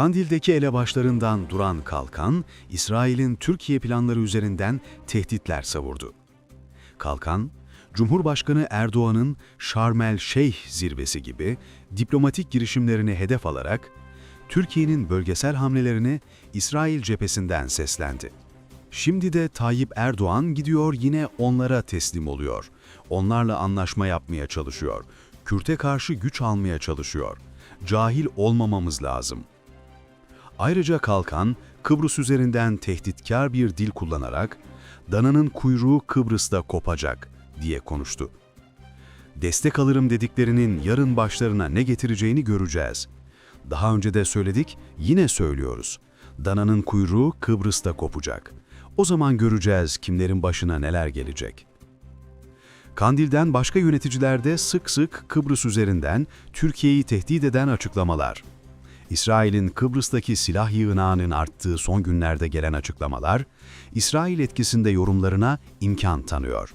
Kandil'deki elebaşlarından Duran Kalkan, İsrail'in Türkiye planları üzerinden tehditler savurdu. Kalkan, Cumhurbaşkanı Erdoğan'ın Şarmel Şeyh zirvesi gibi diplomatik girişimlerini hedef alarak Türkiye'nin bölgesel hamlelerini İsrail cephesinden seslendi. Şimdi de Tayyip Erdoğan gidiyor yine onlara teslim oluyor. Onlarla anlaşma yapmaya çalışıyor. Kürt'e karşı güç almaya çalışıyor. Cahil olmamamız lazım. Ayrıca Kalkan, Kıbrıs üzerinden tehditkar bir dil kullanarak dananın kuyruğu Kıbrıs'ta kopacak diye konuştu. Destek alırım dediklerinin yarın başlarına ne getireceğini göreceğiz. Daha önce de söyledik, yine söylüyoruz. Dananın kuyruğu Kıbrıs'ta kopacak. O zaman göreceğiz kimlerin başına neler gelecek. Kandil'den başka yöneticiler de sık sık Kıbrıs üzerinden Türkiye'yi tehdit eden açıklamalar. İsrail'in Kıbrıs'taki silah yığınağının arttığı son günlerde gelen açıklamalar, İsrail etkisinde yorumlarına imkan tanıyor.